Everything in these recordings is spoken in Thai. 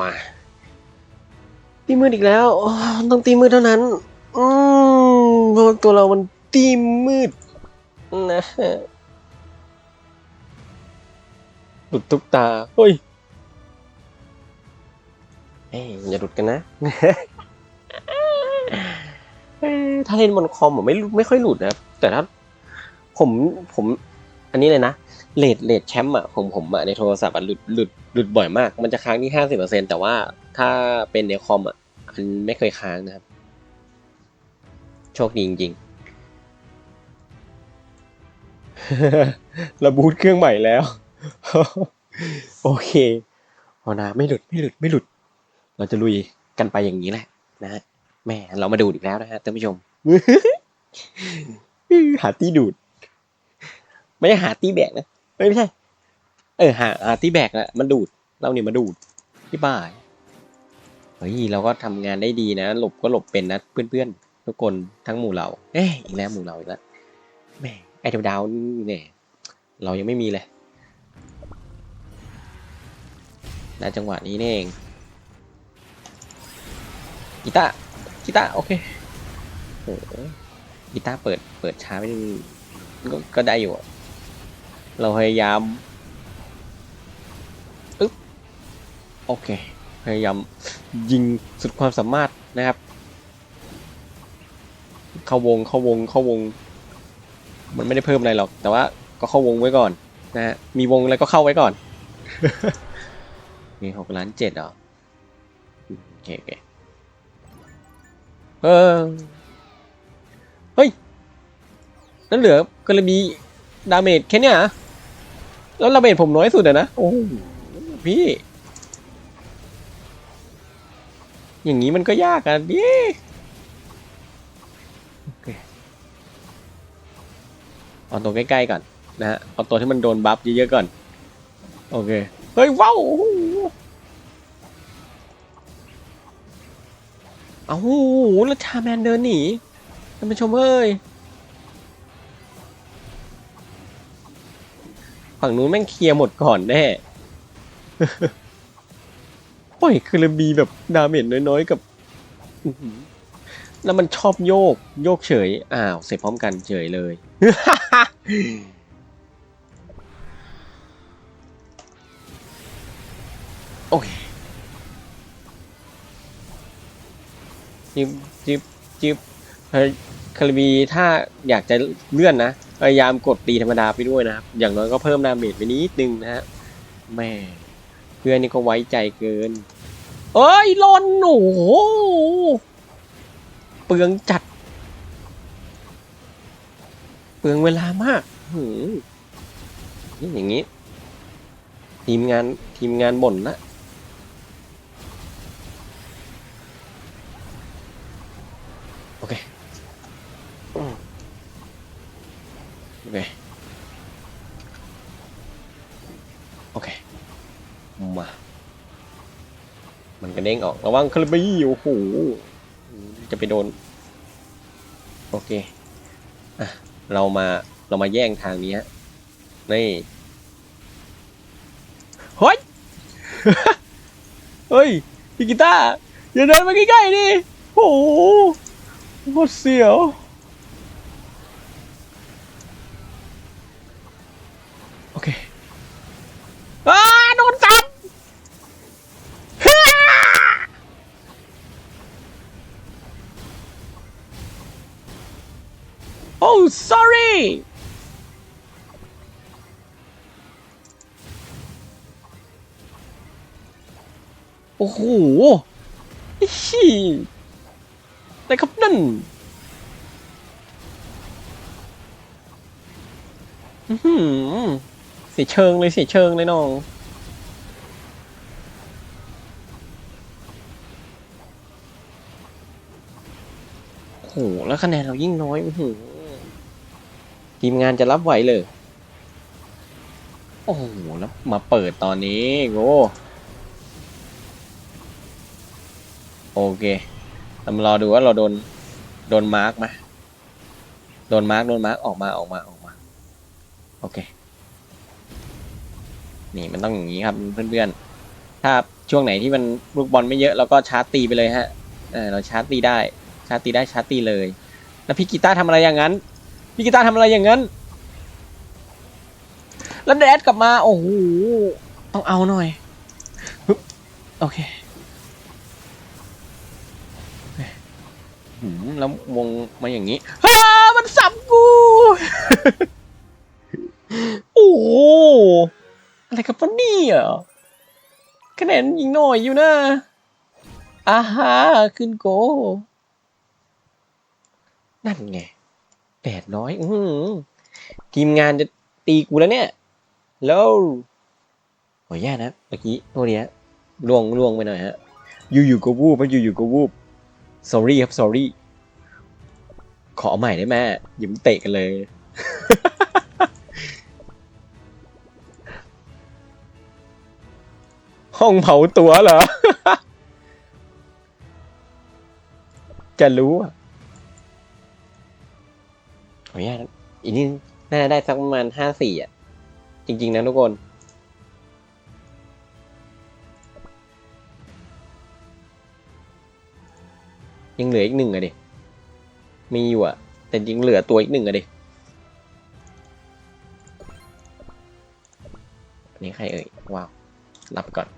มา ตีมืดอีกแล้วอ๋อต้องตีมืดเท่านั้น อืมเพราะตัวเรามันตีมืดนะฮะหลุดทุกตาเฮ้ยเอ้ยอย่าหลุดกันนะเอ้ยถ้าเล่นบนคอมผมไม่ไม่ค่อยหลุดนะครับแต่ถ้าผมผม อันนี้เลยนะเลดเลดแชมป์อะของผมอะในโทรศัพท์อะหลุดหลุดหลุดบ่อยมาก มันจะค้างที่ห้าสิบเปอร์เซ็นแต่ว่าถ้าเป็นในคอมอะมันไม่เคยค้างนะครับ โชคดีจริงๆระบูตเครื่องใหม่แล้ว โอเคเอานะไม่หลุดไม่หลุดไม่หลุด เราจะลุยกันไปอย่างนี้แหละ นะฮะแม่เรามาดูอีกแล้วนะฮะท่านผู้ชมหาตีดูด ไม่ใช่หาตีแบกนะไม่ใช่ เออหาหาตีแบกอะมันดูด เราเนี่ยมาดูดที่บ้าเฮ้ยเราก็ทำงานได้ดีนะ หลบก็หลบเป็นนะเพื่อนๆทุกคนทั้งหมู่เราเอ้ยอีกแล้วหมู่เราอีกแล้วแม่ไอเดาวดาวเนี่ยเรายังไม่มีเลยได้จังหวะนี้นี่เองกีตาร์กีตาร์โอเคโอ้กีตาร์เปิดเปิดช้าไปนิดนึงก็ก็ได้อยู่ เราพยายามอึ๊บโอเค พยายามยิงสุดความสามารถนะครับ เข้าวงเข้าวงเข้าวง มันไม่ได้เพิ่มอะไรหรอก แต่ว่าก็เข้าวงไว้ก่อนนะฮะมีวงแล้วก็เข้าไว้ก่อน มีหกล้านเจ็ดเหรออืมโอเคโอเคเออเฮ้ย นั่นเหลือกระบีดาเมจแค่เนี้ยเหรอ แล้วดาเมจผมน้อยสุดอะนะ โอ้โหพี่ อย่างนี้มันก็ยากอะดิโอเคเอาตัวใกล้ๆก่อนนะฮะ เอาตัวที่มันโดนบัฟเยอะๆก่อน โอเค เฮ้ย ว้าวโอ้โหเอาโอ้โหแล้วชาแมนเดินหนีท่านผู้ชมเอ้ย ฝั่งนู้นแม่งเคลียร์หมดก่อนแน่ปล่อยคือระบีแบบดาเมจน้อยๆกับอื้อหือแล้วมันชอบโยก โยกเฉย อ้าว เสร็จพร้อมกันเฉยเลย โอเคจิบจิบจิบเฮ้ยคาริบีถ้าอยากจะเลื่อนนะ พยายามกดตีธรรมดาไปด้วยนะครับ อย่างน้อยก็เพิ่มดาเมจไปนิดนึงนะฮะแม่เพื่อนนี่ก็ไว้ใจเกิน เอ้ยลนโอ้โหเปลืองจัด เปลืองเวลามากหืมนี่อย่างนี้ ทีมงานทีมงานบ่นละโอเคอืมโอเค โอเค มา มันกระเด้งออก ระวังคาร์บี้โอ้โหจะไปโดน โอเคอะเรามาเรามาแย่งทางนี้ฮะนี่เฮ้ยเฮ้ยพี่กีตาร์อย่าเดินมาใกล้ๆดิโอ้โหโคตรเสียว โอเคอ้าโดนจับ โอ้ sorry โอ้โหอิชิอะไรครับนั่นอื้อหือเสียเชิงเลยเสียเชิงเลยน้องโอ้โหแล้วคะแนนเรายิ่งน้อยอื้อหือ ทีมงานจะรับไหวเลย โอ้โห แล้วมาเปิดตอนนี้โง่โอเคเรามารอดูว่าเราโดน โดนมาร์กไหมโดนมาร์กโดนมาร์กออกมาออกมาออกมา โอเค นี่มันต้องอย่างนี้ครับเพื่อนๆ ถ้าช่วงไหนที่มันลูกบอลไม่เยอะเราก็ชาร์จตีไปเลยฮะ เออเราชาร์จตีได้ ชาร์จตีได้ชาร์จตีเลย แล้วพี่กีตาร์ทำอะไรอย่างนั้น พี่กีตาร์ทำอะไรอย่างนั้น แล้วแดดกลับมา โอ้โห ต้องเอาหน่อยฮึบโอเคหืมแล้ววงมาอย่างนี้ฮ่ามันสับกู โอ้โห อะไรกับปะเนี่ยคะแนนยิงหน่อยอยู่นะอาฮาขึ้นโก นั่นไง แปดร้อยอือหือทีมงานจะตีกูแล้วเนี่ย แล้วโอ้ยแย่นะเมื่อกี้ตัวเนี้ยล่วงล่วงไปหน่อยฮะ อยู่ๆก็วูบมันอยู่ๆก็วูบ sorry ครับ sorry ขอใหม่ได้ไหมย่าเพิ่งเตะกันเลย ห้องเผาตัวเหรอ จะรู้อะ โอ้ยอีนี่น่าได้สักประมาณห้าสี่อะ จริง ๆ นะทุกคนยังเหลืออีกหนึ่งอะดิ มีอยู่อะแต่จริงเหลือตัวอีกหนึ่งอะดินนี้ใครเอ่ย ว้าว รับก่อน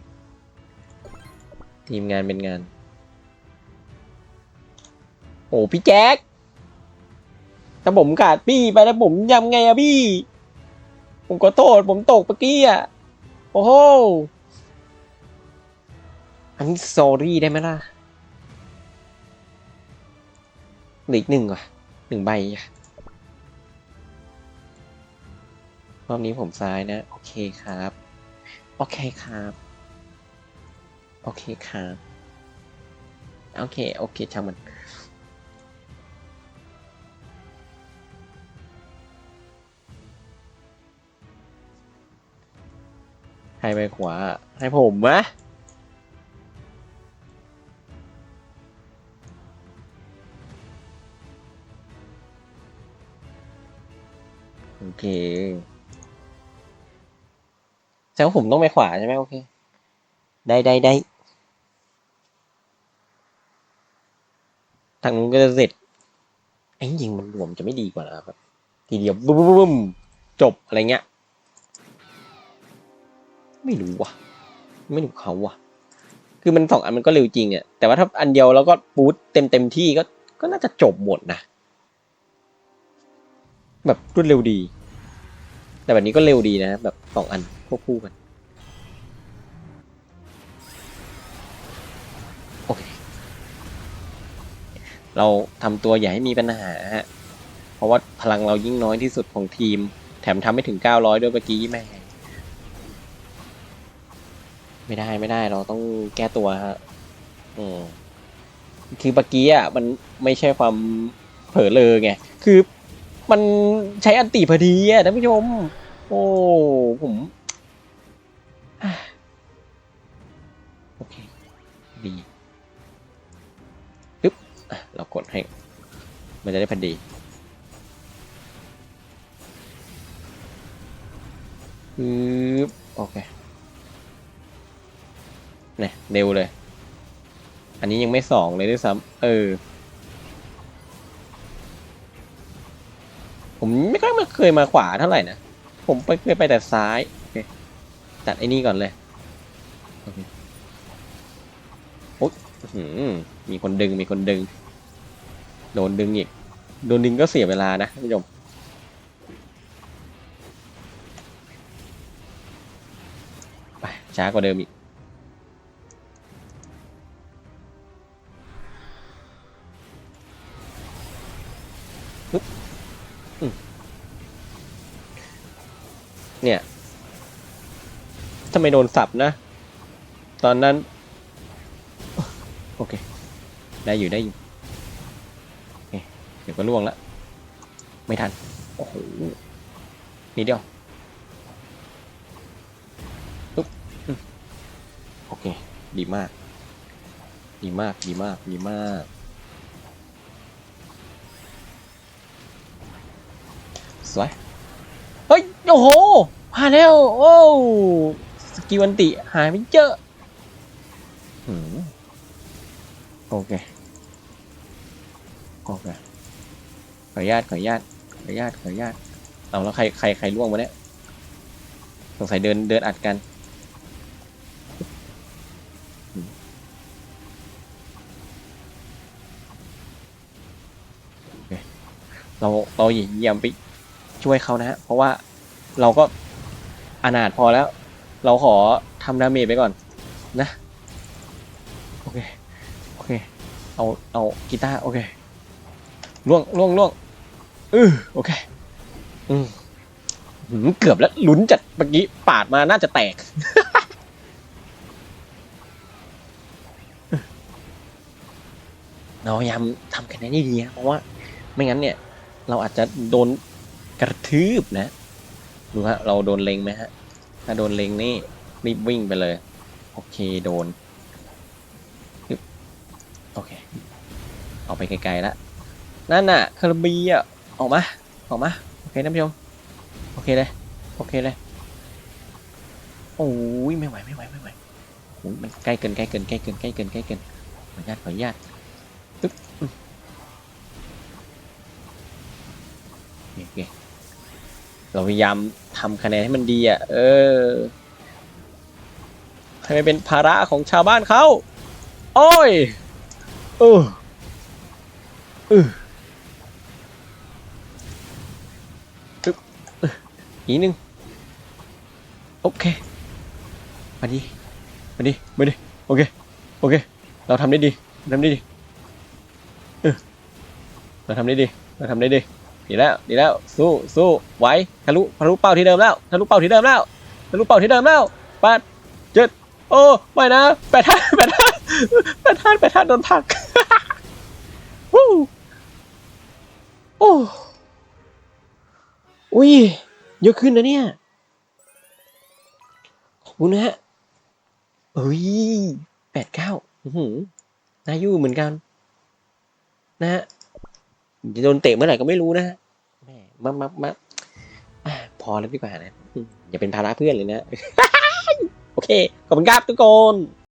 ทีมงานเป็นงาน โอ้ พี่แจ็ค ถ้าผมขาดพี่ไปแล้วผมยำไงอะพี่ ผมขอโทษผมตกเมื่อกี้อะโอ้โหอันนี้ sorry ได้ไหมล่ะเหลืออีกหนึ่งว่ะหนึ่งใบรอบนี้ผมซ้ายนะ โอเคครับ โอเคครับ โอเคครับ โอเค โอเคช่างมัน ให้ไปขวา ให้ผมมะโอเคแสดงว่าผมต้องไปขวาใช่ไหมโอเค ได้ได้ได้ทางนู้นก็จะเสร็จไอ้ยิงมันรวมจะไม่ดีกว่าเหรอครับ ทีเดียวบึ้มบึ้มบึ้มจบอะไรเงี้ย ไม่รู้ว่ะ ไม่รู้เขาว่ะ คือมันสองอันมันก็เร็วจริงอะแต่ว่าถ้าอันเดียวแล้วก็ปูดเต็มเต็มที่ก็ก็น่าจะจบหมดนะ แบบรวดเร็วดี แต่แบบนี้ก็เร็วดีนะ แบบสองอันควบคู่กันโอเค เราทำตัวอย่าให้มีปัญหาฮะ เพราะว่าพลังเรายิ่งน้อยที่สุดของทีม แถมทำไม่ถึง 900 ด้วยเมื่อกี้แม่ง ไม่ได้ไม่ได้เราต้องแก้ตัวฮะอืมคือเมื่อกี้อะมันไม่ใช่ความเผลอเลยไง คือมันใช้อันติพอดีอะท่านผู้ชม โอ้ผมอโอเค ดีปึ๊บเรากดให้ มันจะได้พอดีปึ๊บโอเค เนี่ยเร็วเลย อันนี้ยังไม่สองเลยด้วยซ้ำเออ ผมไม่ค่อยมาเคยมาขวาเท่าไหร่นะ ผมไปเคยไปแต่ซ้ายโอเคตัดไอ้นี่ก่อนเลยโอ๊ยมีคนดึงมีคนดึง โดนดึงอีก โดนดึงก็เสียเวลานะท่านผู้ชมไปช้ากว่าเดิมอีก เนี่ยทำไมโดนสับนะ ตอนนั้น โอเค ได้อยู่ได้อยู่เดี๋ยวก็ล่วงละ ไม่ทัน โอ้โหนิดเดียวตุ๊บโอเค ดีมาก ดีมาก ดีมาก ดีมาก สวย เฮ้ย โอ้โหผ่านแล้ว โอ้สกิลอันติ หายไปเยอะโอเค โอเค ขออนุญาต ขออนุญาต ขออนุญาต ขออนุญาต เอาแล้วใคร ใคร ใครล่วงวะเนี่ย สงสัยเดิน เดินอัดกัน เรา เราอย่าเยี่ยมไป ช่วยเขานะฮะเพราะว่าเราก็อนาถพอแล้ว เราขอทำดาเมจไปก่อนนะ โอเค โอเค เอาเอากีตาร์โอเคล่วงล่วงล่วงอือโอเคอืมหืมเกือบแล้วลุ้นจัดเมื่อกี้ปาดมาน่าจะแตก เราพยายามทำคะแนนได้ดีนะเพราะว่า ไม่งั้นเนี่ย เราอาจจะโดน กระทืบนะ ดูฮะ เราโดนเล็งไหมฮะ ถ้าโดนเล็งนี่รีบวิ่งไปเลย โอเคโดน โอเคออกไปไกลๆแล้วนั่นน่ะคาราบีอะ ออกมา ออกมา โอเคท่านผู้ชม โอเคเลย โอเคเลย โอ้ยไม่ไหวไม่ไหวไม่ไหวโอ้ยมันใกล้เกินใกล้เกินใกล้เกินใกล้เกินใกล้เกินขออนุญาตขออนุญาตบอืมโอเคโอเค เราพยายามทำคะแนนให้มันดีอะ เออ ให้มันเป็นภาระของชาวบ้านเขา โอ้ยเออเออตึ๊บเอออีกนิดนึง โอเค มาดิ มาดิ มาดิ โอเค โอเค เราทำได้ดีทำได้ดี เออ เราทำได้ดี เราทำได้ดี ดีแล้วดีแล้วสู้สู้ไหวทะลุทะลุเป้าที่เดิมแล้วทะลุเป้าที่เดิมแล้วทะลุเป้าที่เดิมแล้วแปดเจ็ดโอ้ไม่นะแปดท่านแปดท่านแปดท่านแปดท่านโดนผักวู้โอ้อุ้ยเยอะขึ้นนะเนี่ยขอบคุณนะฮะเอ้ยแปดเก้าหือนายู่เหมือนกัน นะฮะ จะโดนเตะเมื่อไหร่ก็ไม่รู้นะฮะแหมมามามาพอแล้วดีกว่านะ อย่าเป็นภาระเพื่อนเลยนะ โอเค ขอบคุณครับทุกคน